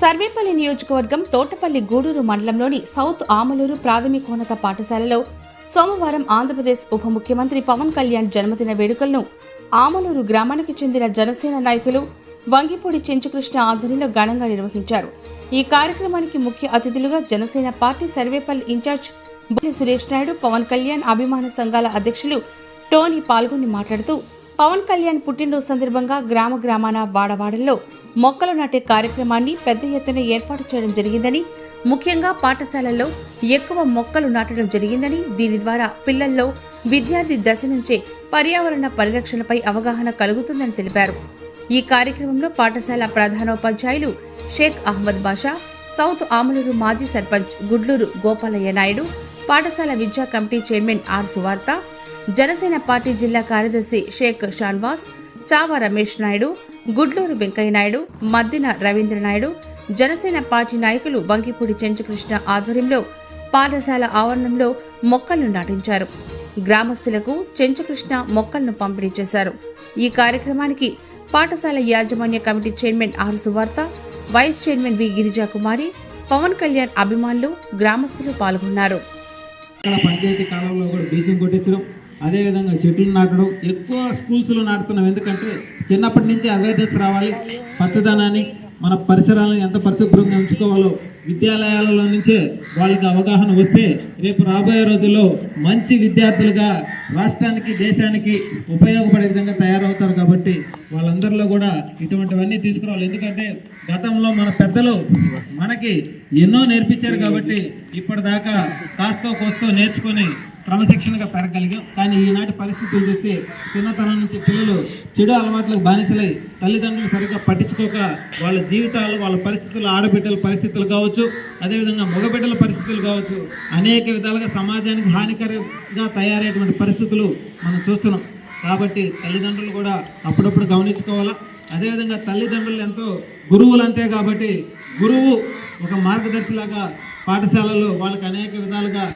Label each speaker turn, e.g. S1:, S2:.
S1: సర్వేపల్లి నియోజకవర్గం తోటపల్లి గూడూరు మండలంలోని సౌత్ ఆమలూరు ప్రాథమికోన్నత పాఠశాలలో సోమవారం ఆంధ్రప్రదేశ్ ఉప ముఖ్యమంత్రి పవన్ కళ్యాణ్ జన్మదిన వేడుకలను ఆమలూరు గ్రామానికి చెందిన జనసేన నాయకులు వంగిపూడి చెంచుకృష్ణ ఆధ్వర్యంలో ఘనంగా నిర్వహించారు. ఈ కార్యక్రమానికి ముఖ్య అతిథులుగా జనసేన పార్టీ సర్వేపల్లి ఇన్ఛార్జ్ బొల్లి సురేష్ నాయుడు పవన్ కళ్యాణ్ అభిమాన సంఘాల అధ్యక్షులు టోనీ పాల్గొని మాట్లాడుతూ పవన్ కళ్యాణ్ పుట్టినరోజు సందర్భంగా గ్రామ గ్రామాన వాడవాడల్లో మొక్కలు నాటే కార్యక్రమాన్ని పెద్ద ఎత్తున ఏర్పాటు చేయడం జరిగిందని ముఖ్యంగా పాఠశాలల్లో ఎక్కువ మొక్కలు నాటడం జరిగిందని దీని ద్వారా పిల్లల్లో విద్యార్థి దశ నుంచే పర్యావరణ పరిరక్షణపై అవగాహన కలుగుతుందని తెలిపారు. ఈ కార్యక్రమంలో పాఠశాల ప్రధానోపాధ్యాయులు షేక్ అహ్మద్ బాషా సౌత్ ఆమలూరు మాజీ సర్పంచ్ గుడ్లూరు గోపాలయ్య నాయుడు పాఠశాల విద్యా కమిటీ చైర్మన్ ఆర్ సువార్త జనసేన పార్టీ జిల్లా కార్యదర్శి షేక్ షాన్వాస్ చావా రమేష్ నాయుడు గుడ్లూరు వెంకయ్య నాయుడు మద్దిన రవీంద్ర నాయుడు జనసేన పార్టీ నాయకులు వంకిపూడి చెంచుకృష్ణ ఆధ్వర్యంలో పాఠశాల ఆవరణంలో మొక్కలను నాటించారు. గ్రామస్తులకు చెంచుకృష్ణ మొక్కలను పంపిణీ చేశారు. ఈ కార్యక్రమానికి పాఠశాల యాజమాన్య committee chairman R Suvartha vice chairman V Girija Kumari Pawan Kalyan అభిమానులు గ్రామస్తులు పాల్గొన్నారు.
S2: పంచాయతీ కాలంలో కూడా బీజం కొట్టించడం అదేవిధంగా చెట్లు నాటడం ఎక్కువ స్కూల్స్లో నాటుతున్నాం. ఎందుకంటే చిన్నప్పటి నుంచి అవేర్నెస్ రావాలి. పచ్చదనాన్ని మన పరిసరాలను ఎంత పరిశుభ్రంగా ఉంచుకోవాలో విద్యాలయాలలో నుంచే వాళ్ళకి అవగాహన వస్తే రేపు రాబోయే రోజుల్లో మంచి విద్యార్థులుగా రాష్ట్రానికి దేశానికి ఉపయోగపడే విధంగా తయారవుతారు అందరిలో కూడా ఇటువంటివన్నీ తీసుకురావాలి. ఎందుకంటే గతంలో మన పెద్దలు మనకి ఎన్నో నేర్పించారు కాబట్టి ఇప్పటిదాకా కాస్తో కోస్తో నేర్చుకొని క్రమశిక్షణగా పెరగలిగాం కానీ ఈనాటి పరిస్థితులు చూస్తే చిన్నతనం నుంచి పిల్లలు చెడు అలవాట్లకు బానిసలై తల్లిదండ్రులు సరిగ్గా పట్టించుకోక వాళ్ళ జీవితాలు వాళ్ళ పరిస్థితులు ఆడబిడ్డల పరిస్థితులు కావచ్చు అదేవిధంగా మగబిడ్డల పరిస్థితులు కావచ్చు అనేక విధాలుగా సమాజానికి హానికరంగా తయారయ్యేటువంటి పరిస్థితులు మనం చూస్తున్నాం. కాబట్టి తల్లిదండ్రులు కూడా అప్పుడప్పుడు గమనించుకోవాలా? అదేవిధంగా తల్లిదండ్రులు ఎంతో గురువులు అంతే కాబట్టి గురువు ఒక మార్గదర్శిలాగా పాఠశాలలో వాళ్ళకి అనేక విధాలుగా